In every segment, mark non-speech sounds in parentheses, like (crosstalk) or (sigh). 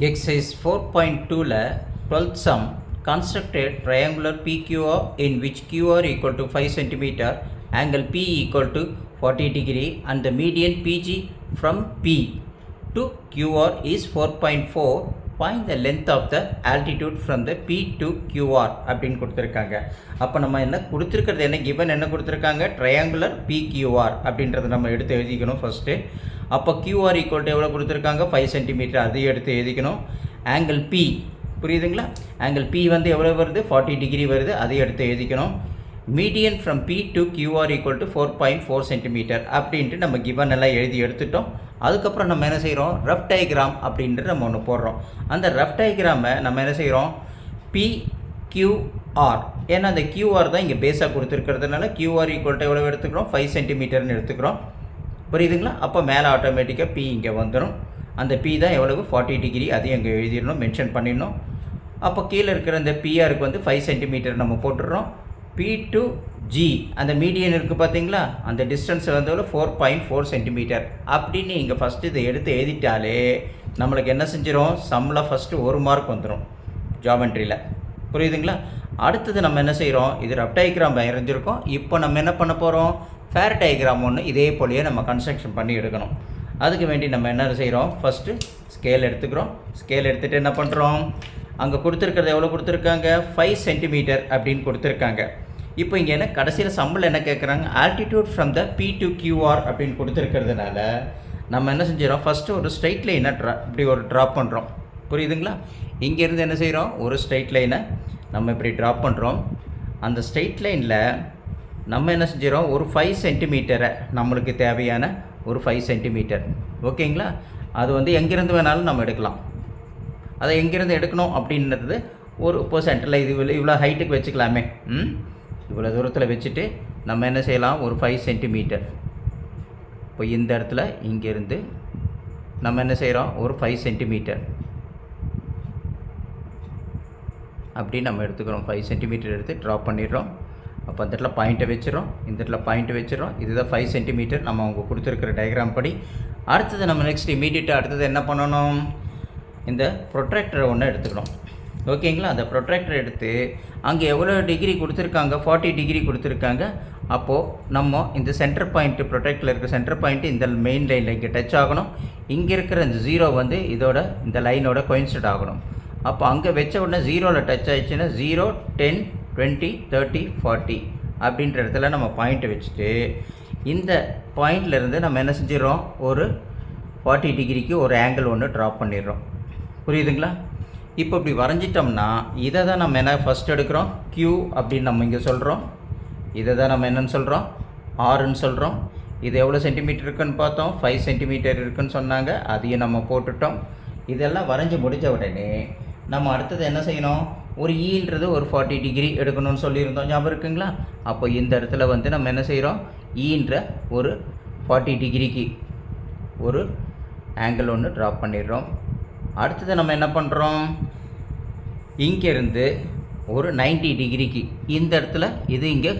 Exercise four point டூவில் twelfth sum constructed triangular PQR in which QR equal to five centimetre angle P equal to forty degree and the median PG from P to QR is four point four point the length of the altitude from the P to QR அப்படின்னு கொடுத்துருக்காங்க அப்போ நம்ம என்ன கொடுத்துருக்கிறது என்ன given என்ன கொடுத்துருக்காங்க triangular PQR அப்படின்றத நம்ம எடுத்து எழுதிக்கணும் ஃபஸ்ட்டு அப்போ கியூஆர் ஈக்குவல் டு எவ்வளோ கொடுத்துருக்காங்க? ஃபைவ் சென்டிமீட்டர் அதையும் எடுத்து எழுதிக்கணும். ஆங்கிள் பி புரியுதுங்களா? ஆங்கிள் பி வந்து எவ்வளோ வருது? ஃபார்ட்டி டிகிரி வருது. அதையும் எடுத்து எழுதிக்கணும். Median from P to QR equal to four point four centimetre அப்படின்ட்டு நம்ம கிவன் எல்லாம் எழுதி எடுத்துட்டோம். அதுக்கப்புறம் நம்ம என்ன செய்கிறோம் ரஃப் டயக்ராம் அப்படின்ட்டு நம்ம ஒன்று போடுறோம். அந்த ரஃப் டயக்ராமை நம்ம என்ன செய்கிறோம் பி கியூஆர் ஏன்னா அந்த கியூஆர் தான் இங்கே பேஸாக கொடுத்துருக்கிறதுனால கியூஆர் ஈக்குவல் டு எவ்வளோ எடுத்துக்கிறோம்? ஃபைவ் சென்டிமீட்டர்னு எடுத்துக்கிறோம். புரியுதுங்களா? அப்போ மேலே ஆட்டோமேட்டிக்காக பி இங்கே வந்துடும் அந்த பி தான் எவ்வளவு? ஃபார்ட்டி டிகிரி அதையும் இங்கே எழுதிடணும் மென்ஷன் பண்ணிடணும். அப்போ கீழே இருக்கிற இந்த பிஆருக்கு வந்து ஃபைவ் சென்டிமீட்டர் நம்ம போட்டுடுறோம். பி டு ஜி அந்த மீடியன் இருக்குது பார்த்தீங்களா அந்த டிஸ்டன்ஸ் வந்து ஃபோர் பாயிண்ட் ஃபோர் சென்டிமீட்டர் அப்படின்னு இங்கே ஃபஸ்ட்டு இதை எடுத்து எழுதிட்டாலே நம்மளுக்கு என்ன செஞ்சிடும் சம்மில் ஃபஸ்ட்டு ஒரு மார்க் வந்துடும் ஜாமெண்ட்ரியில் புரியுதுங்களா? அடுத்தது நம்ம என்ன செய்கிறோம் இது ரஃப் வரைஞ்சிருக்கோம் இப்போ நம்ம என்ன பண்ண போகிறோம் ஃபேர் டயக்ராம் ஒன்று இதே போலயே நம்ம கன்ஸ்ட்ரக்ஷன் பண்ணி எடுக்கணும். அதுக்கு வேண்டி நம்ம என்ன செய்கிறோம் ஃபஸ்ட்டு ஸ்கேல் எடுத்துக்கிறோம். ஸ்கேல் எடுத்துகிட்டு என்ன பண்ணுறோம் அங்கே கொடுத்துருக்கிறது எவ்வளோ கொடுத்துருக்காங்க? ஃபைவ் சென்டிமீட்டர் அப்படின்னு கொடுத்துருக்காங்க. இப்போ இங்கே என்ன கடைசியில் சம்பளம் என்ன கேட்குறாங்க altitude from the P to QR அப்படின்னு கொடுத்துருக்கிறதுனால நம்ம என்ன செஞ்சிடறோம்? ஃபஸ்ட்டு ஒரு ஸ்ட்ரைட் லைனை ட்ரா இப்படி ஒரு ட்ராப் பண்ணுறோம் புரியுதுங்களா? இங்கேருந்து என்ன செய்கிறோம் ஒரு ஸ்ட்ரைட் லைனை நம்ம இப்படி ட்ராப் பண்ணுறோம் அந்த ஸ்ட்ரைட் லைனில் நம்ம என்ன செஞ்சிடறோம் ஒரு ஃபைவ் சென்டிமீட்டரை நம்மளுக்கு தேவையான ஒரு ஃபைவ் சென்டிமீட்டர் ஓகேங்களா? அது வந்து எங்கேருந்து வேணாலும் நம்ம எடுக்கலாம். அதை எங்கேருந்து எடுக்கணும் அப்படின்றது ஒரு இப்போ சென்டரில் இது இவ்வளோ ஹைட்டுக்கு வச்சுக்கலாமே. ம்? இவ்வளோ தூரத்தில் வச்சுட்டு நம்ம என்ன செய்யலாம்? ஒரு ஃபைவ் சென்டிமீட்டர் இப்போ இந்த இடத்துல இங்கேருந்து நம்ம என்ன செய்கிறோம் ஒரு ஃபைவ் சென்டிமீட்டர் அப்படி நம்ம எடுத்துக்கிறோம். ஃபைவ் சென்டிமீட்டர் எடுத்து ட்ராப் பண்ணிடுறோம். அப்போ அந்த இடத்துல பாயிண்ட்டை வச்சிடறோம். இந்த இடத்துல பாயிண்ட்டை வச்சிடறோம். இதுதான் ஃபைவ் சென்டிமீட்டர் நம்ம அவங்க கொடுத்துருக்குற டயக்ராம் படி. அடுத்தது நம்ம நெக்ஸ்ட் இமீடியட்டாக அடுத்தது என்ன பண்ணணும்? இந்த ப்ரொட்ராக்டரை ஒன்று எடுத்துக்கணும். ஓகேங்களா அந்த ப்ரொட்ராக்டர் எடுத்து அங்கே எவ்வளோ டிகிரி கொடுத்துருக்காங்க? ஃபார்ட்டி டிகிரி கொடுத்துருக்காங்க. அப்போது நம்ம இந்த சென்டர் பாயிண்ட்டு ப்ரொட்ராக்டில் இருக்கிற சென்டர் பாயிண்ட்டு இந்த மெயின் லைனில் இங்கே டச் ஆகணும். இங்கே இருக்கிற இந்த ஜீரோ வந்து இதோட இந்த லைனோட கோயின்சிட் ஆகணும். அப்போ அங்கே வச்ச உடனே ஜீரோவில் டச் ஆயிடுச்சுன்னா zero ten twenty thirty forty அப்படின்ற இடத்துல நம்ம பாயிண்ட்டை வச்சுட்டு இந்த பாயிண்ட்லேருந்து நம்ம என்ன செஞ்சிடறோம்? ஒரு ஃபார்ட்டி டிகிரிக்கு ஒரு ஆங்கிள் ஒன்று ட்ராப் பண்ணிடுறோம். புரியுதுங்களா? இப்போ இப்படி வரைஞ்சிட்டோம்னா இதை தான் நம்ம என்ன ஃபஸ்ட் எடுக்கிறோம்? க்யூ அப்படின்னு நம்ம இங்கே சொல்கிறோம் இதை தான் நம்ம என்னன்னு சொல்கிறோம் ஆறுன்னு சொல்கிறோம் இது எவ்வளோ சென்டிமீட்டர் இருக்குன்னு பார்த்தோம்? ஃபைவ் சென்டிமீட்டர் இருக்குன்னு சொன்னாங்க. அதையும் நம்ம போட்டுட்டோம். இதெல்லாம் வரைஞ்சி முடித்த உடனே நம்ம அடுத்தது என்ன செய்யணும்? ஒரு ஈன்றது ஒரு ஃபார்ட்டி டிகிரி எடுக்கணும்னு சொல்லியிருந்தோம். ஞாபகம் இருக்குங்களா? அப்போ இந்த இடத்துல வந்து நம்ம என்ன செய்கிறோம் ஈன்ற ஒரு ஃபார்ட்டி டிகிரிக்கு ஒரு ஆங்கிள் ஒன்று ட்ராப் பண்ணிடுறோம். அடுத்தது நம்ம என்ன பண்ணுறோம் இங்கேருந்து ஒரு 90 டிகிரிக்கு இந்த இடத்துல இது இங்கே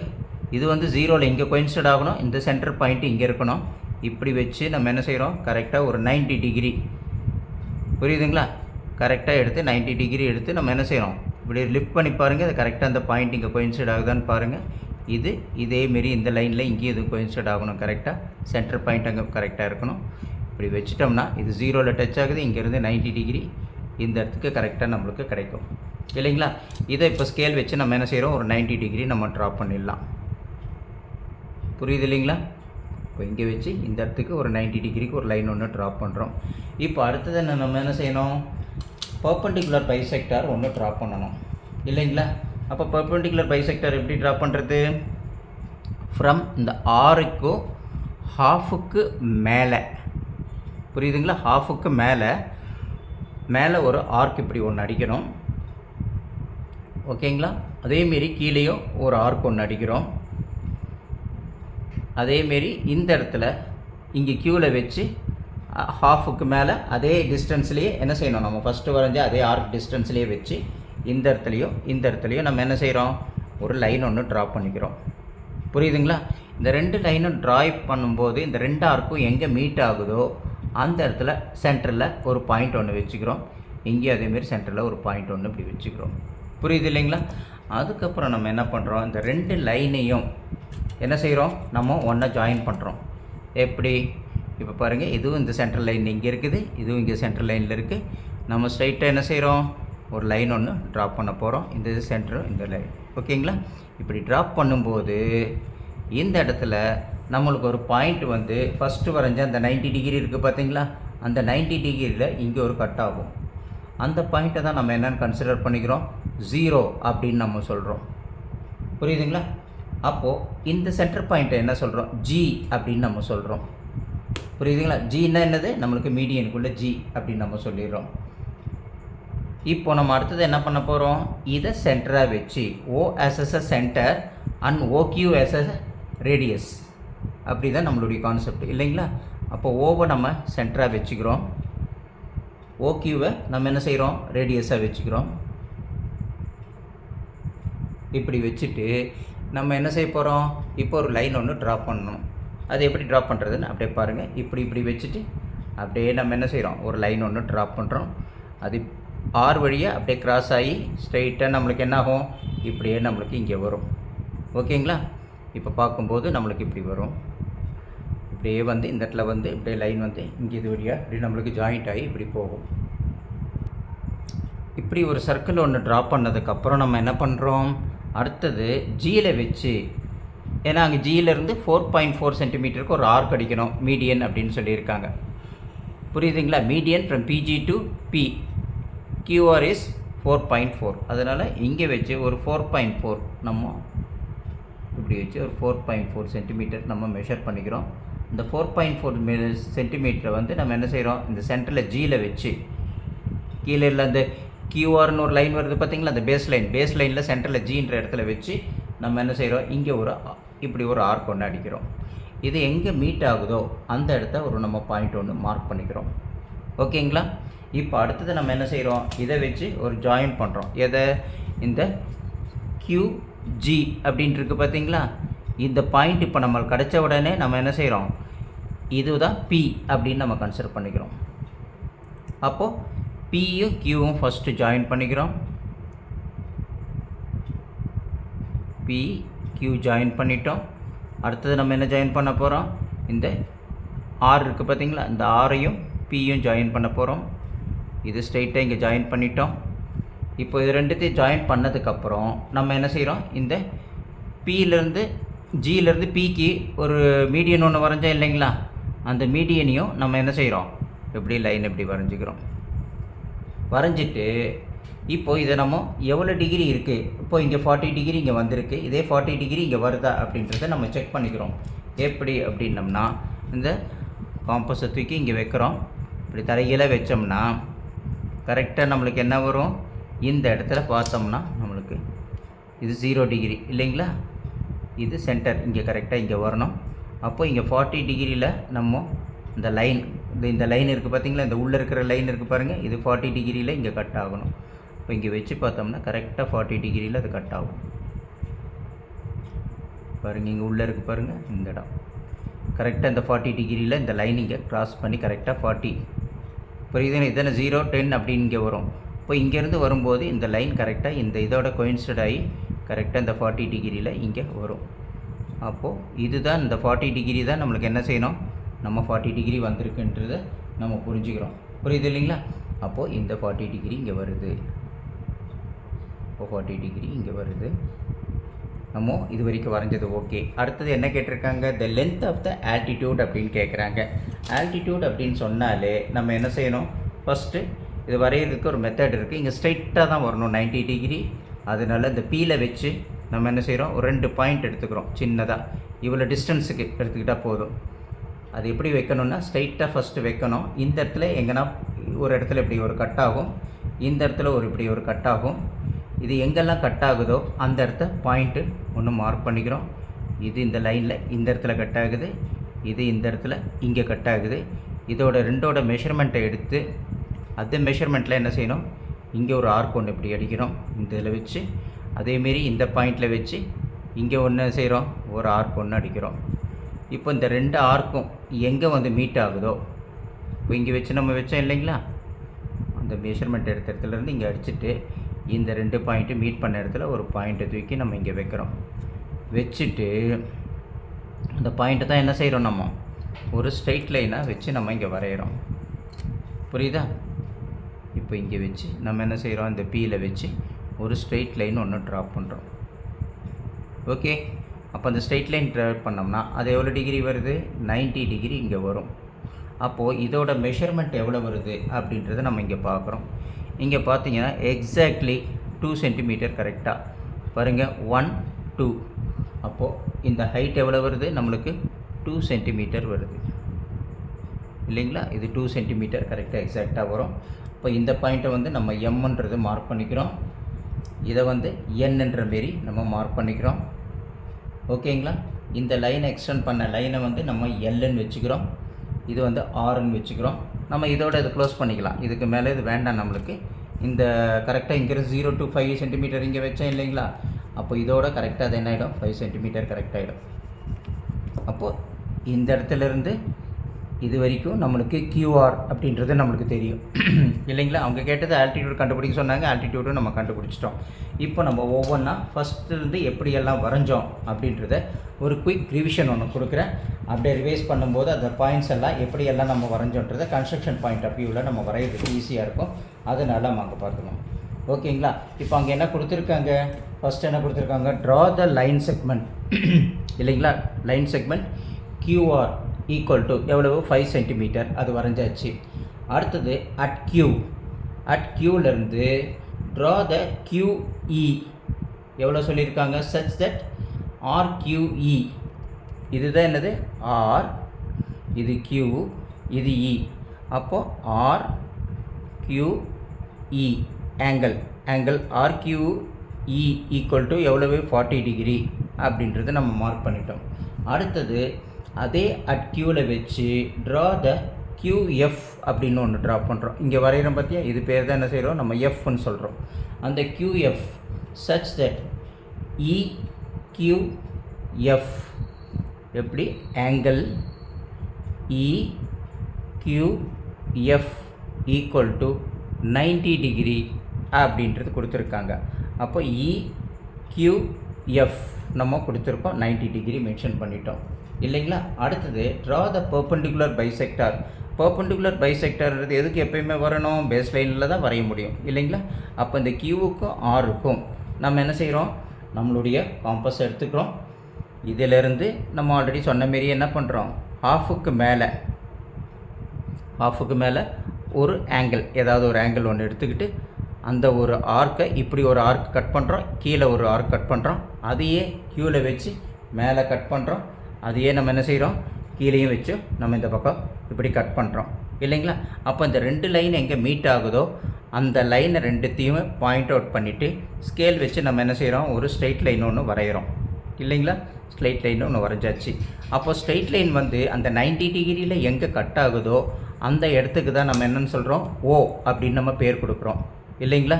இது வந்து ஜீரோவில் இங்கே coincide ஆகணும். இந்த சென்டர் பாயிண்ட் இங்கே இருக்கணும். இப்படி வச்சு நம்ம என்ன செய்கிறோம் கரெக்டாக ஒரு 90 டிகிரி புரியுதுங்களா? கரெக்டாக எடுத்து 90 டிகிரி எடுத்து நம்ம என்ன செய்கிறோம் இப்படி லிஃப்ட் பண்ணி பாருங்கள் அது கரெக்டாக அந்த பாயிண்ட் இங்கே கோயின்சைட் ஆகுதான்னு பாருங்கள் இது இதேமாரி இந்த லைனில் இங்கேயும் இது கோயின்சைட் ஆகணும். கரெக்டாக சென்டர் பாயிண்ட் அங்கே கரெக்டாக இருக்கணும். இப்படி வச்சிட்டோம்னா இது ஜீரோவில் டச் ஆகுது. இங்கேருந்து 90 டிகிரி இந்த இடத்துக்கு கரெக்டாக நம்மளுக்கு கிடைக்கும். இல்லைங்களா? இதை இப்போ ஸ்கேல் வச்சு நம்ம என்ன செய்கிறோம் ஒரு 90 டிகிரி நம்ம ட்ராப் பண்ணிடலாம். புரியுது இல்லைங்களா? இப்போ இங்கே வச்சு இந்த இடத்துக்கு ஒரு 90 டிகிரிக்கு ஒரு லைன் ஒன்று ட்ராப் பண்ணுறோம் இப்போ அடுத்தது என்ன நம்ம என்ன செய்யணும்? பர்பண்டிகுலர் பைசெக்டார் ஒன்று ட்ராப் பண்ணணும். இல்லைங்களா? அப்போ பர்பண்டிகுலர் பைசெக்டார் எப்படி ட்ராப் பண்ணுறது ஃப்ரம் இந்த ஆறுக்கு ஹாஃபுக்கு மேலே. புரியுதுங்களா? ஹாஃபுக்கு மேலே. மேலே ஒரு ஆர்க் இப்படி ஒன்று அடிக்கிறோம் ஓகேங்களா? அதேமாரி கீழேயும் ஒரு ஆர்க் ஒன்று அடிக்கிறோம். அதேமாரி இந்த இடத்துல இங்கே க்யூவில் வச்சு ஹாஃபுக்கு மேலே அதே டிஸ்டன்ஸ்லேயே என்ன செய்யணும்? நம்ம ஃபஸ்ட்டு வரைஞ்சி அதே ஆர்க் டிஸ்டன்ஸ்லேயே வச்சு இந்த இடத்துலையும் இந்த இடத்துலையும் நம்ம என்ன செய்கிறோம் ஒரு லைன் ஒன்று ட்ரா பண்ணிக்கிறோம். புரியுதுங்களா? இந்த ரெண்டு லைனும் ட்ராய் பண்ணும்போது இந்த ரெண்டு ஆர்க்கும் எங்கே மீட் ஆகுதோ அந்த இடத்துல சென்டரில் ஒரு பாயிண்ட் ஒன்று வச்சுக்கிறோம். இங்கேயும் அதேமாரி சென்டரில் ஒரு பாயிண்ட் ஒன்று இப்படி வச்சுக்கிறோம். புரியுது இல்லைங்களா? அதுக்கப்புறம் நம்ம என்ன பண்ணுறோம் இந்த ரெண்டு லைனையும் என்ன செய்கிறோம் நம்ம ஒன்றா ஜாயின் பண்ணுறோம் எப்படி? இப்போ பாருங்கள் இதுவும் இந்த சென்ட்ரல் லைன் இங்கே இருக்குது இதுவும் இங்கே சென்ட்ரல் லைனில் இருக்குது நம்ம ஸ்ட்ரைட்டாக என்ன செய்கிறோம் ஒரு லைன் ஒன்று ட்ராப் பண்ண போகிறோம் இந்த இது சென்டரும் இந்த லைன் ஓகேங்களா இப்படி ட்ராப் பண்ணும்போது இந்த இடத்துல நம்மளுக்கு ஒரு பாயிண்ட் வந்து ஃபஸ்ட்டு வரைஞ்ச அந்த 90 டிகிரி இருக்குது பார்த்தீங்களா அந்த 90 டிகிரியில் இங்கே ஒரு கட் ஆகும். அந்த பாயிண்ட்டை தான் நம்ம என்னென்னு கன்சிடர் பண்ணிக்கிறோம்? ஜீரோ அப்படின்னு நம்ம சொல்கிறோம் புரியுதுங்களா? அப்போது இந்த சென்டர் பாயிண்ட்டை என்ன சொல்கிறோம் ஜி அப்படின்னு நம்ம சொல்கிறோம் புரியுதுங்களா? ஜின்னா என்னது? நம்மளுக்கு மீடியனுக்குள்ளே ஜி அப்படின்னு நம்ம சொல்லிடுறோம். இப்போ நம்ம அடுத்தது என்ன பண்ண போகிறோம் இதை சென்டராக வச்சு O as a centre and OQ as radius அப்படி தான் நம்மளுடைய கான்செப்ட் இல்லைங்களா? அப்போ ஓவை நம்ம சென்டராக வச்சுக்கிறோம். ஓக்யூவை நம்ம என்ன செய்கிறோம்? ரேடியஸாக வச்சுக்கிறோம். இப்படி வச்சுட்டு நம்ம என்ன செய்ய போகிறோம் இப்போ ஒரு லைன் ஒன்று ட்ராப் பண்ணணும். அது எப்படி ட்ராப் பண்ணுறதுன்னு அப்படியே பாருங்கள் இப்படி இப்படி வச்சுட்டு அப்படியே நம்ம என்ன செய்கிறோம் ஒரு லைன் ஒன்று ட்ராப் பண்ணுறோம் அது ஆர் வழியாக அப்படியே க்ராஸ் ஆகி ஸ்ட்ரைட்டாக நம்மளுக்கு என்ன ஆகும்? இப்படியே நம்மளுக்கு இங்கே வரும். ஓகேங்களா இப்போ பார்க்கும்போது நம்மளுக்கு இப்படி வரும். இப்படியே வந்து இந்த இடத்துல வந்து இப்படியே லைன் வந்து இங்கே இது வழியாக இப்படி நம்மளுக்கு ஜாயிண்ட் ஆகி இப்படி போகும். இப்படி ஒரு சர்க்கிள் ஒன்று ட்ரா பண்ணதுக்கப்புறம் நம்ம என்ன பண்ணுறோம் அடுத்தது ஜியில் வச்சு ஏன்னா அங்கே ஜியிலேருந்து ஃபோர் பாயிண்ட் ஃபோர் சென்டிமீட்டருக்கு ஒரு ஆர்க் அடிக்கணும் மீடியன் அப்படின்னு சொல்லியிருக்காங்க. புரியுதுங்களா? Median from PG to P QR is four point four அதனால் இங்கே வச்சு ஒரு ஃபோர் பாயிண்ட் ஃபோர் நம்ம இப்படி வச்சு ஒரு ஃபோர் பாயிண்ட் ஃபோர் சென்டிமீட்டர் நம்ம மெஷர் பண்ணிக்கிறோம். இந்த ஃபோர் பாயிண்ட் ஃபோர் சென்டிமீட்டரை வந்து நம்ம என்ன செய்கிறோம் இந்த சென்டரில் ஜியில் வச்சு கீழே இல்லை அந்த கியூஆர்னு ஒரு லைன் வருது பார்த்தீங்களா அந்த பேஸ் லைன் பேஸ் லைனில் சென்டரில் ஜின்ற இடத்துல வச்சு நம்ம என்ன செய்கிறோம் இங்கே ஒரு ஆ- இப்படி ஒரு ஆர்க் ஒன்று அடிக்கிறோம் இது எங்கே மீட் ஆகுதோ அந்த இடத்த ஒரு நம்ம பாயிண்ட் ஒன்று மார்க் பண்ணிக்கிறோம். ஓகேங்களா? இப்போ அடுத்தது நம்ம என்ன செய்கிறோம் இதை வச்சு ஒரு ஜாயின் பண்ணுறோம் எதை? இந்த கியூஜி அப்படின்ட்டு இருக்குது பார்த்தீங்களா இந்த பாயிண்ட் இப்போ நம்ம கிடைச்ச உடனே நம்ம என்ன செய்கிறோம் இதுதான் பி அப்படின்னு நம்ம கன்சிடர் பண்ணிக்கிறோம். அப்போது பியும் கியூவும் ஃபஸ்ட்டு ஜாயின் பண்ணிக்கிறோம். பி கியூ ஜாயின் பண்ணிட்டோம். அடுத்தது நம்ம என்ன ஜாயின் பண்ண போகிறோம் இந்த ஆர் இருக்குது பார்த்தீங்களா இந்த ஆரையும் பியும் ஜாயின் பண்ண போகிறோம் இது ஸ்ட்ரெயிட்டாக இங்கே ஜாயின் பண்ணிட்டோம். இப்போ இது ரெண்டுத்தையும் ஜாயின் பண்ணதுக்கப்புறம் நம்ம என்ன செய்கிறோம் இந்த பியிலேருந்து ஜியிலேருந்து பிக்கு ஒரு மீடியன் ஒன்று வரைஞ்சோம் இல்லைங்களா? அந்த மீடியனையும் நம்ம என்ன செய்கிறோம் எப்படி லைன் எப்படி வரைஞ்சிக்கிறோம்? வரைஞ்சிட்டு இப்போது இதை நம்ம எவ்வளோ டிகிரி இருக்குது இப்போ இங்கே ஃபார்ட்டி டிகிரி இங்கே வந்திருக்கு. இதே ஃபார்ட்டி டிகிரி இங்கே வருதா அப்படின்றத நம்ம செக் பண்ணிக்கிறோம். எப்படி அப்படின்னம்னா இந்த காம்பஸை தூக்கி இங்கே வைக்கிறோம். இப்படி தரையில் வச்சோம்னா கரெக்டாக நம்மளுக்கு என்ன வரும்? இந்த இடத்துல பார்த்தோம்னா நம்மளுக்கு இது ஜீரோ டிகிரி இல்லைங்களா? இது சென்டர் இங்கே கரெக்டாக இங்கே வரணும். அப்போது இங்கே ஃபார்ட்டி டிகிரியில் நம்ம இந்த லைன் இந்த இந்த லைன் இருக்குது பார்த்தீங்களா இந்த உள்ளே இருக்கிற லைன் இருக்குது பாருங்கள் இது ஃபார்ட்டி டிகிரியில் இங்கே கட் ஆகணும். இப்போ இங்கே வச்சு பார்த்தோம்னா கரெக்டாக ஃபார்ட்டி டிகிரியில் அது கட் ஆகும். பாருங்கள் இங்கே உள்ளே இருக்குது பாருங்கள் இந்த இடம். கரெக்டாக இந்த ஃபார்ட்டி டிகிரியில் இந்த லைன் இங்கே க்ராஸ் பண்ணி கரெக்டாக ஃபார்ட்டி புரியுதுன்னு இதனை ஜீரோ டென் அப்படின்னு இங்கே வரும். இப்போ இங்கேருந்து வரும்போது இந்த லைன் கரெக்டாக இந்த இதோட coincided ஆகி கரெக்டாக இந்த ஃபார்ட்டி டிகிரியில் இங்கே வரும். அப்போது இதுதான் இந்த ஃபார்ட்டி டிகிரி தான் நம்மளுக்கு என்ன செய்யணும்? நம்ம ஃபார்ட்டி டிகிரி வந்திருக்குன்றதை நம்ம புரிஞ்சுக்கிறோம். புரியுது இல்லைங்களா? அப்போது இந்த ஃபார்ட்டி டிகிரி இங்கே வருது. இப்போ ஃபார்ட்டி டிகிரி இங்கே வருது. நம்ம இது வரைக்கும் வரைஞ்சது ஓகே அடுத்தது என்ன கேட்டிருக்காங்க? The length of the altitude அப்படின்னு கேட்குறாங்க ஆல்டிடியூட் அப்படின்னு சொன்னாலே நம்ம என்ன செய்யணும்? ஃபஸ்ட்டு இது வரைகிறதுக்கு ஒரு மெத்தட் இருக்குது இங்கே ஸ்ட்ரைட்டாக தான் வரணும். 90 டிகிரி அதனால இந்த பீல வச்சு நம்ம என்ன செய்கிறோம் ஒரு ரெண்டு பாயிண்ட் எடுத்துக்கிறோம். சின்னதாக இவ்வளோ டிஸ்டன்ஸுக்கு எடுத்துக்கிட்டால் போதும். அது எப்படி வைக்கணும்னா ஸ்ட்ரைட்டாக ஃபஸ்ட்டு வைக்கணும். இந்த இடத்துல எங்கன்னா ஒரு இடத்துல இப்படி ஒரு கட் ஆகும். இந்த இடத்துல ஒரு இப்படி ஒரு கட் ஆகும். இது எங்கெல்லாம் கட் ஆகுதோ அந்த இடத்த பாயிண்ட்டு ஒன்று மார்க் பண்ணிக்கிறோம். இது இந்த லைனில் இந்த இடத்துல கட் ஆகுது. இது இந்த இடத்துல இங்கே கட் ஆகுது. இதோட ரெண்டோட மெஷர்மெண்ட்டை எடுத்து அந்த மெஷர்மெண்ட்டில் என்ன செய்யணும்? இங்கே ஒரு ஆர்க் ஒன்று இப்படி அடிக்கிறோம். இந்த இதில் வச்சு அதேமாரி இந்த பாயிண்டில் வச்சு இங்கே ஒன்று செய்கிறோம் ஒரு ஆர்க் ஒன்று அடிக்கிறோம். இப்போ இந்த ரெண்டு ஆர்க்கும் எங்கே வந்து மீட் ஆகுதோ? இப்போ இங்கே வச்சு நம்ம வச்சோம் இல்லைங்களா? அந்த மெஷர்மெண்ட் எடுத்த இடத்துலேருந்து இங்கே அடிச்சுட்டு இந்த ரெண்டு பாயிண்ட்டு மீட் பண்ண இடத்துல ஒரு பாயிண்ட்டை தூக்கி நம்ம இங்கே வைக்கிறோம். வச்சுட்டு அந்த பாயிண்ட்டை தான் என்ன செய்கிறோம் நம்ம? ஒரு ஸ்ட்ரைட் லைனாக வச்சு நம்ம இங்கே வரைகிறோம் புரியுதா? இப்போ இங்கே வச்சு நம்ம என்ன செய்கிறோம் இந்த பியில் வச்சு ஒரு ஸ்ட்ரெயிட் லைன் ஒன்று ட்ராப் பண்ணுறோம் ஓகே அப்போ அந்த ஸ்ட்ரெயிட் லைன் ட்ரா பண்ணோம்னா அது எவ்வளோ டிகிரி வருது? 90 டிகிரி இங்கே வரும். அப்போது இதோட மெஷர்மெண்ட் எவ்வளோ வருது? அப்படின்றத நம்ம இங்கே பார்க்குறோம். இங்கே பார்த்தீங்கன்னா எக்ஸாக்ட்லி டூ சென்டிமீட்டர் கரெக்டாக பாருங்கள் ஒன் டூ அப்போது இந்த ஹைட் எவ்வளோ வருது? நம்மளுக்கு டூ சென்டிமீட்டர் வருது. இல்லைங்களா? இது டூ சென்டிமீட்டர் கரெக்டாக எக்ஸாக்டாக வரும். இப்போ இந்த பாயிண்ட்டை வந்து நம்ம எம்ன்றது மார்க் பண்ணிக்கிறோம். இதை வந்து என்ன்ற மாரி நம்ம மார்க் பண்ணிக்கிறோம். ஓகேங்களா இந்த லைனை எக்ஸ்டெண்ட் பண்ண லைனை வந்து நம்ம எல்லுன்னு வச்சுக்கிறோம். இது வந்து ஆறுன்னு வச்சுக்கிறோம். நம்ம இதோட இது க்ளோஸ் பண்ணிக்கலாம். இதுக்கு மேலே இது வேண்டாம் நம்மளுக்கு. இந்த கரெக்டாக இங்கேருந்து ஜீரோ டு ஃபைவ் சென்டிமீட்டர் இங்கே வச்சேன் இல்லைங்களா? அப்போ இதோட கரெக்டாக அது என்ன ஆகிடும் ஃபைவ் சென்டிமீட்டர் கரெக்டாகிடும் அப்போது இந்த இடத்துல இருந்து இது வரைக்கும் நம்மளுக்கு கியூஆர் அப்படின்றது நம்மளுக்கு தெரியும். (clears throat) இல்லைங்களா? அவங்க கேட்டது ஆல்டிடியூட் கண்டுபிடிக்க சொன்னாங்க. ஆல்டிடியூடும் நம்ம கண்டுபிடிச்சிட்டோம். இப்போ நம்ம ஒவ்வொன்றா ஃபஸ்ட்டுலேருந்து எப்படியெல்லாம் வரைஞ்சோம் அப்படின்றத ஒரு குயிக் ரிவிஷன் ஒன்று கொடுக்குறேன். அப்படியே ரிவைஸ் பண்ணும்போது அந்த பாயிண்ட்ஸ் எல்லாம் எப்படியெல்லாம் நம்ம வரைஞ்சோன்றதை கன்ஸ்ட்ரக்ஷன் பாயிண்ட் ஆஃப் வியூவில் நம்ம வரைகிறதுக்கு ஈஸியாக இருக்கும். அதனால நம்ம அங்கே பார்த்துக்கணும். ஓகேங்களா? இப்போ அங்கே என்ன கொடுத்துருக்காங்க? ஃபஸ்ட் என்ன கொடுத்துருக்காங்க? ட்ரா த லைன் செக்மெண்ட் இல்லைங்களா? Line segment QR equal to எவ்வளவு? ஃபைவ் சென்டிமீட்டர் அது வரைஞ்சாச்சு. அடுத்தது அட் கியூ அட் கியூலேருந்து ட்ரா த கியூஇ எவ்வளோ சொல்லியிருக்காங்க? சச் தட் ஆர்கியூஇ இதுதான் என்னது? ஆர் இது கியூ இது இ அப்போது R QE angle angle RQE equal to எவ்வளவு? ஃபார்ட்டி டிகிரி அப்படின்றத நம்ம மார்க் பண்ணிட்டோம். அடுத்தது அதே அட்கியூவில் வச்சு ட்ரா த கியூஎஃப் அப்படின்னு ஒன்று ட்ரா பண்ணுறோம் இங்கே வரைகிறோம் பார்த்தியா இது பேர் தான் என்ன செய்கிறோம் நம்ம எஃப்னு சொல்கிறோம் அந்த QF சச் தட் இக்யூஎஃப் எப்படி? Angle EQF equal to 90 degree அப்படின்றது கொடுத்துருக்காங்க. அப்போ இக்யூஎஃப் நம்ம கொடுத்துருக்கோம். 90 டிகிரி மென்ஷன் பண்ணிட்டோம். இல்லைங்களா? அடுத்தது draw the perpendicular bisector perpendicular பைசெக்டர்ன்றது எதுக்கு எப்பயுமே வரணும்? பேஸ் லைனில் தான் வரைய முடியும். இல்லைங்களா? அப்போ இந்த கியூவுக்கும் ஆருக்கும் நம்ம என்ன செய்கிறோம் நம்மளுடைய காம்பஸ் எடுத்துக்கிறோம். இதிலிருந்து நம்ம ஆல்ரெடி சொன்ன மாரி என்ன பண்ணுறோம் ஹாஃபுக்கு மேலே ஹாஃபுக்கு மேலே ஒரு ஆங்கிள் ஏதாவது ஒரு ஆங்கிள் ஒன்று எடுத்துக்கிட்டு அந்த ஒரு ஆர்க்கை இப்படி ஒரு ஆர்க் கட் பண்ணுறோம் கீழே ஒரு ஆர்க் கட் பண்ணுறோம் அதையே க்யூவில் வச்சு மேலே கட் பண்ணுறோம் அதையே நம்ம என்ன செய்கிறோம் கீழேயும் வச்சு நம்ம இந்த பக்கம் இப்படி கட் பண்ணுறோம் இல்லைங்களா? அப்போ இந்த ரெண்டு லைன் எங்கே மீட் ஆகுதோ அந்த லைனை ரெண்டுத்தையுமே பாயிண்ட் அவுட் பண்ணிவிட்டு ஸ்கேல் வச்சு நம்ம என்ன செய்கிறோம் ஒரு ஸ்ட்ரெயிட் லைன் ஒன்று வரைகிறோம் இல்லைங்களா? ஸ்ட்ரெயிட் லைன் ஒன்று வரைஞ்சாச்சு. அப்போ ஸ்ட்ரெயிட் லைன் வந்து அந்த 90 டிகிரியில் எங்கே கட் ஆகுதோ அந்த இடத்துக்கு தான் நம்ம என்னன்னு சொல்கிறோம் ஓ அப்படின்னு நம்ம பேர் கொடுக்குறோம். இல்லைங்களா?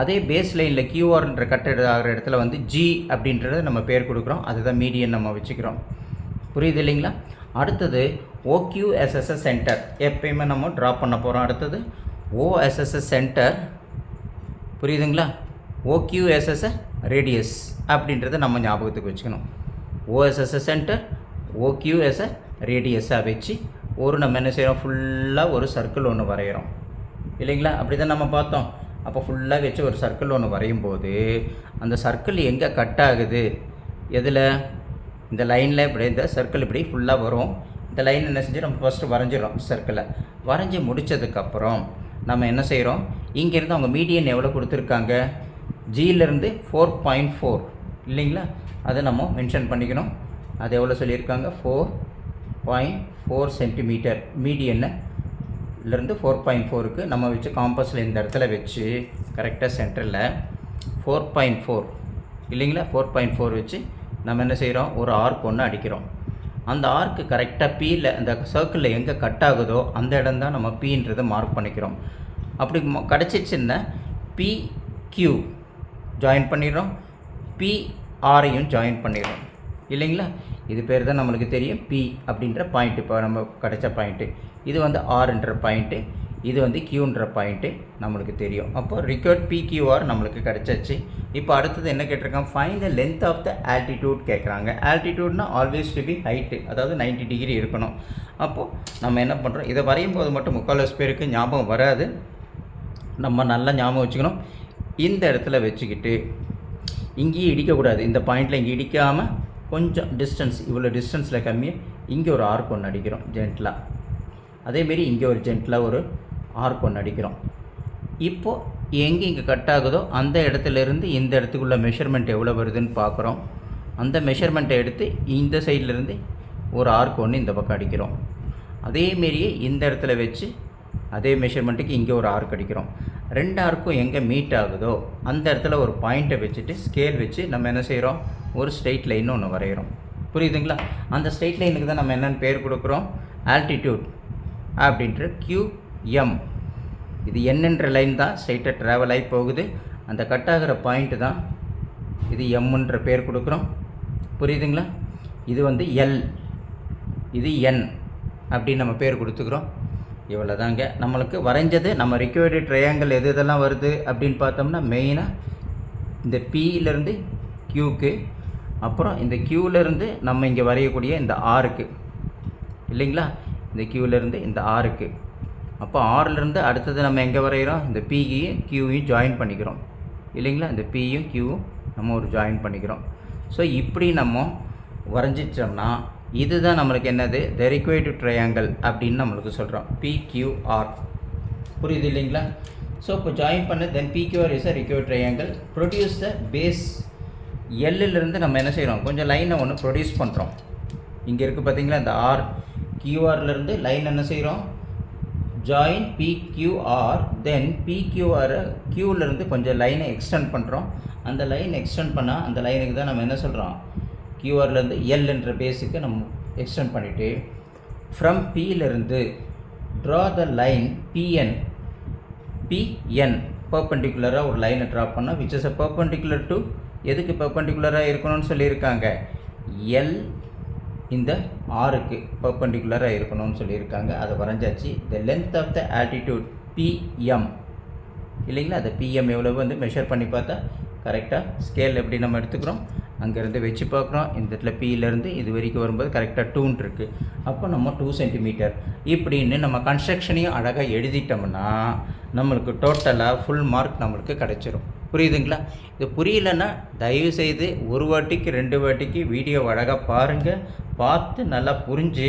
அதே பேஸ் லைனில் கியூஆர்ன்ற கட் ஆகிற இடத்துல வந்து ஜி அப்படின்றத நம்ம பேர் கொடுக்குறோம். அதுதான் மீடியன் நம்ம வச்சுக்கிறோம். புரியுது இல்லைங்களா? அடுத்தது ஓக்யூஎஸ்எஸ்எஸ் சென்டர் எப்பயுமே நம்ம ட்ரா பண்ண போகிறோம் அடுத்தது ஓஎஸ்எஸ்எஸ் சென்டர் புரியுதுங்களா? ஓக்யூஎஸ்எஸ் ரேடியஸ் அப்படின்றத நம்ம ஞாபகத்துக்கு வச்சுக்கணும். ஓஎஸ்எஸ்எஸ் சென்டர் ஓக்யூஎஸ்எ ரேடியஸாக வச்சு ஒரு நம்ம என்ன செய்கிறோம் ஃபுல்லாக ஒரு சர்க்கிள் ஒன்று வரைகிறோம் இல்லைங்களா? அப்படி தான் நம்ம பார்த்தோம். அப்போ ஃபுல்லாக வச்சு ஒரு சர்க்கிள் ஒன்று வரையும் போது அந்த சர்க்கிள் எங்கே கட் ஆகுது? எதில்? இந்த லைனில் இப்படி இந்த சர்க்கிள் இப்படி ஃபுல்லாக வரும். இந்த லைன் என்ன செஞ்சு நம்ம ஃபஸ்ட்டு வரைஞ்சிடறோம் சர்க்கிளை வரைஞ்சி முடித்ததுக்கப்புறம் நம்ம என்ன செய்கிறோம் இங்கேருந்து அவங்க மீடியன் எவ்வளோ கொடுத்துருக்காங்க? ஜியிலேருந்து ஃபோர் பாயிண்ட் ஃபோர் இல்லைங்களா? அதை நம்ம மென்ஷன் பண்ணிக்கணும். அது எவ்வளோ சொல்லியிருக்காங்க? ஃபோர் பாயிண்ட் ஃபோர் சென்டிமீட்டர் மீடியன்லேருந்து ஃபோர் பாயிண்ட் ஃபோருக்கு நம்ம வச்சு காம்பஸில் இந்த இடத்துல வச்சு கரெக்டாக சென்டரில் ஃபோர் பாயிண்ட் ஃபோர் இல்லைங்களா? ஃபோர் பாயிண்ட் ஃபோர் வச்சு நம்ம என்ன செய்கிறோம் ஒரு ஆர்க் ஒன்று அடிக்கிறோம். அந்த ஆர்க்கு கரெக்டாக பீயில் அந்த சர்க்கிளில் எங்கே கட் ஆகுதோ அந்த இடம் தான் நம்ம பீன்றதை மார்க் பண்ணிக்கிறோம். அப்படி ம- கிடச்சிச்சின்னா பி கியூ ஜாயின் பண்ணிடுறோம். பிஆரையும் ஜாயின் பண்ணிடுறோம். இல்லைங்களா? இது பேர் தான் நம்மளுக்கு தெரியும் பி அப்படின்ற பாயிண்ட் இப்போ நம்ம கிடைச்ச பாயிண்ட்டு இது வந்து ஆர்ன்ற பாயிண்ட்டு இது வந்து கியூன்ற பாயிண்ட்டு நம்மளுக்கு தெரியும். அப்போ ரிக்வர்ட் பிக்யூஆர் நம்மளுக்கு கிடச்சாச்சு இப்போ அடுத்தது என்ன கேட்டிருக்கான் fine the length of the altitude கேட்குறாங்க. ஆல்டிடியூட்னா ஆல்வேஸ் டு பி ஹைட்டு அதாவது 90 டிகிரி இருக்கணும். அப்போது நம்ம என்ன பண்ணுறோம் இதை வரையும் போது மட்டும் முக்கால்வாசி பேருக்கு ஞாபகம் வராது. நம்ம நல்லா ஞாபகம் வச்சுக்கணும். இந்த இடத்துல வச்சுக்கிட்டு இங்கேயும் இடிக்கக்கூடாது. இந்த பாயிண்டில் இங்கே இடிக்காமல் கொஞ்சம் டிஸ்டன்ஸ் இவ்வளோ டிஸ்டன்ஸில் கம்மியாக இங்கே ஒரு ஆர்க் ஒன்று அடிக்கிறோம் ஜென்டலாக அதேமாரி இங்கே ஒரு ஜென்டலாக ஒரு ஆர்க் ஒன்று அடிக்கிறோம் இப்போது எங்கே இங்கே கட் ஆகுதோ அந்த இடத்துல இருந்து இந்த இடத்துக்குள்ள மெஷர்மெண்ட் எவ்வளோ வருதுன்னு பார்க்குறோம். அந்த மெஷர்மெண்ட்டை எடுத்து இந்த சைட்லேருந்து ஒரு ஆர்க் ஒன்று இந்த பக்கம் அடிக்கிறோம். அதேமாரியே இந்த இடத்துல வச்சு அதே மெஷர்மெண்ட்டுக்கு இங்கே ஒரு ஆர்க் அடிக்கிறோம். ரெண்டு ஆர்க்கும் எங்கே மீட் ஆகுதோ அந்த இடத்துல ஒரு பாயிண்ட்டை வச்சுட்டு ஸ்கேல் வச்சு நம்ம என்ன செய்கிறோம் ஒரு ஸ்ட்ரெயிட் லைன் ஒன்று வரைகிறோம் புரியுதுங்களா? அந்த ஸ்ட்ரெயிட் லைனுக்கு தான் நம்ம என்னென்னு பேர் கொடுக்குறோம்? ஆல்டிடியூட் அப்படின்ற எம் இது என்னன்ற லைன் தான் ஸ்ட்ரைட்டாக ட்ராவல் ஆகி போகுது. அந்த கட் ஆகிற பாயிண்ட்டு தான் இது எம்முன்ற பேர் கொடுக்குறோம். புரியுதுங்களா? இது வந்து எல் இது என் அப்படின்னு நம்ம பேர் கொடுத்துக்கிறோம். இவ்வளோ தாங்க நம்மளுக்கு வரைஞ்சது நம்ம ரிக்வயர்டு ட்ரையாங்கிள் எது இதெல்லாம் வருது அப்படின்னு பார்த்தோம்னா மெயினாக இந்த பியிலேருந்து க்யூக்கு அப்புறம் இந்த க்யூவிலேருந்து நம்ம இங்கே வரையக்கூடிய இந்த ஆருக்கு இல்லைங்களா? இந்த க்யூவிலேருந்து இந்த ஆருக்கு அப்போ ஆர்லேருந்து அடுத்தது நம்ம எங்கே வரைகிறோம் இந்த பியையும் க்யூவையும் ஜாயின் பண்ணிக்கிறோம். இல்லைங்களா? இந்த பியும் க்யூவும் நம்ம ஒரு ஜாயின் பண்ணிக்கிறோம். ஸோ இப்படி நம்ம வரைஞ்சிச்சோம்னா இதுதான் நம்மளுக்கு என்னது? த ரிக்வயர்டு ட்ரையாங்கிள் அப்படின்னு நம்மளுக்கு சொல்கிறோம் பிக்யூஆர் புரியுது இல்லைங்களா? ஸோ இப்போ ஜாயின் பண்ண then PQR is a required triangle produce the base எல்லிலிருந்து நம்ம என்ன செய்கிறோம் கொஞ்சம் லைனை ஒன்று ப்ரொடியூஸ் பண்ணுறோம் இங்கே இருக்குது பார்த்தீங்களா இந்த ஆர் கியூஆர்லேருந்து லைன் என்ன செய்கிறோம் ஜாயின் பிக்யூஆர் தென் பிக்யூஆரை க்யூவிலேருந்து கொஞ்சம் லைனை எக்ஸ்டெண்ட் பண்ணுறோம் அந்த லைன் எக்ஸ்டெண்ட் பண்ணால் அந்த லைனுக்கு தான் நம்ம என்ன சொல்கிறோம் கியூஆர்லேருந்து எல்ன்ற பேஸுக்கு நம்ம எக்ஸ்டெண்ட் பண்ணிவிட்டு from பியிலிருந்து draw the line PN PN பர்பண்டிகுலராக ஒரு லைனை ட்ரா பண்ணோம் which is a perpendicular to எதுக்கு பர்பண்டிகுலராக இருக்கணும்னு சொல்லியிருக்காங்க? எல் இந்த ஆறுக்கு பர்பண்டிகுலராக இருக்கணும்னு சொல்லியிருக்காங்க. அதை வரைஞ்சாச்சு. The length of the altitude PM இல்லைங்களா? அந்த பிஎம் எவ்வளோ வந்து மெஷர் பண்ணி பார்த்தா கரெக்டாக ஸ்கேல் எப்படி நம்ம எடுத்துக்கிறோம்? அங்கேருந்து வச்சு பார்க்குறோம். இந்த இடத்துல பியிலேருந்து இது வரைக்கும் வரும்போது கரெக்டாக டூன் இருக்குது அப்போ நம்ம டூ சென்டிமீட்டர் இப்படின்னு நம்ம கன்ஸ்ட்ரக்ஷனையும் அழகாக எழுதிட்டோம்னா நம்மளுக்கு டோட்டலாக ஃபுல் மார்க் நம்மளுக்கு கிடச்சிரும். புரியுதுங்களா? இது புரியலன்னா தயவு செய்து ஒரு வாட்டிக்கு ரெண்டு வாட்டிக்கு வீடியோ அழகாக பாருங்கள் பார்த்து நல்லா புரிஞ்சு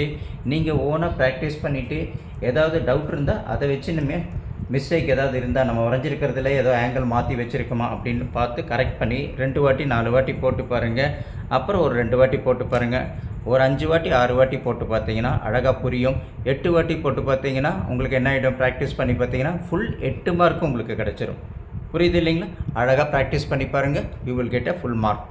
நீங்கள் ஓனாக ப்ராக்டிஸ் பண்ணிவிட்டு ஏதாவது டவுட் இருந்தால் அதை வச்சு நம்ம மிஸ்டேக் ஏதாவது இருந்தால் நம்ம வரைஞ்சிருக்கிறதுல ஏதோ ஆங்கிள் மாற்றி வச்சுருக்கோமா அப்படின்னு பார்த்து கரெக்ட் பண்ணி ரெண்டு வாட்டி நாலு வாட்டி போட்டு பாருங்கள் அப்புறம் ஒரு ரெண்டு வாட்டி போட்டு பாருங்கள் ஒரு அஞ்சு வாட்டி ஆறு வாட்டி போட்டு பார்த்தீங்கன்னா அழகாக புரியும். எட்டு வாட்டி போட்டு பார்த்தீங்கன்னா உங்களுக்கு என்ன ஆகிடும் ப்ராக்டிஸ் பண்ணி பார்த்தீங்கன்னா ஃபுல் எட்டு மார்க் உங்களுக்கு கிடச்சிரும். புரியுது இல்லைங்களா? அழகாக ப்ராக்டிஸ் பண்ணி பாருங்கள் you will get a full mark